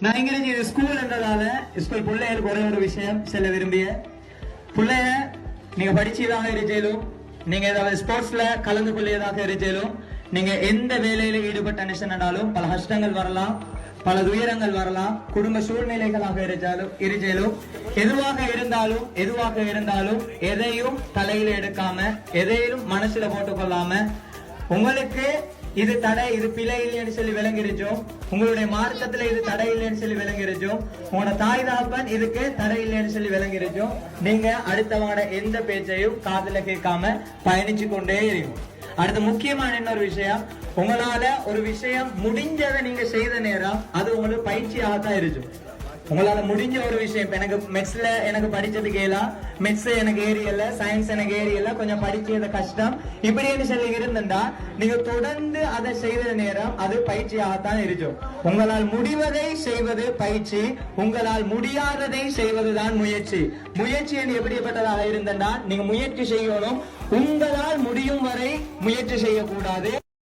நான் இங்க இது ஸ்கூல் என்றதால ஸ்கூல் பிள்ளைகளுக்கு ஒரே ஒரு விஷயம் செல்ல விரும்பிய. பிள்ளைய நீங்க படிச்சதாக இருச்சேலும் நீங்க ஏதாவது ஸ்போர்ட்ஸ்ல கலந்து கொள்ளியதாக இருச்சேலும் நீங்க எந்த வேலையில ஈடுபட்ட நினைச்சாலும் பல கஷ்டங்கள் வரலாம் பல துயரங்கள் வரலாம் குடும்ப சூழ்நிலைகளாக இருந்தாலும் இருச்சேலும் எதுவாக இருந்தாலும் எதுவாக இருந்தாலும் எதையும் தலையில எடுக்காம எதையும் மனசுல போட்டுக் கொள்ளாம உங்களுக்கு இது தடை இது பிழை இல்லைன்னு சொல்லி விளங்கிருச்சோம் உங்களுடைய மார்க்கத்துல இது தடை இல்லைன்னு சொல்லி விளங்கிருச்சோம் உங்களோட தாய் தகப்பன் இதுக்கு தடை இல்லைன்னு சொல்லி விளங்கிருச்சோம் நீங்க அடுத்தவங்களோட எந்த பேச்சையும் காதுல கேட்காம பயணிச்சு கொண்டே இருக்கும் அடுத்து முக்கியமான இன்னொரு விஷயம். உங்களால ஒரு விஷயம் முடிஞ்சதை நீங்க செய்த நேரம் அது உங்களுக்கு பயிற்சியாகத்தான் இருக்கும். உங்களால முடிஞ்ச ஒரு விஷயம். எனக்கு மெட்ஸ்ல எனக்கு படிச்சதுக்கு ஏலாம் மெட்ஸ் எனக்கு ஏரியல சயின்ஸ் எனக்கு ஏரியல கொஞ்சம் படிக்கிறது கஷ்டம். இப்படின்னு சொல்லி இருந்துட்டா நீங்க தொடர்ந்து அதை செய்த நேரம் அது பயிற்சியாகத்தான் இருக்கும். உங்களால் முடிவதை செய்வது பயிற்சி உங்களால் முடியாததை செய்வதுதான் முயற்சி. முயற்சி என்று எப்படிப்பட்டதாக இருந்தா நீங்க முயற்சி செய்யணும். உங்களால் முடியும் வரை முயற்சி செய்யக்கூடாது.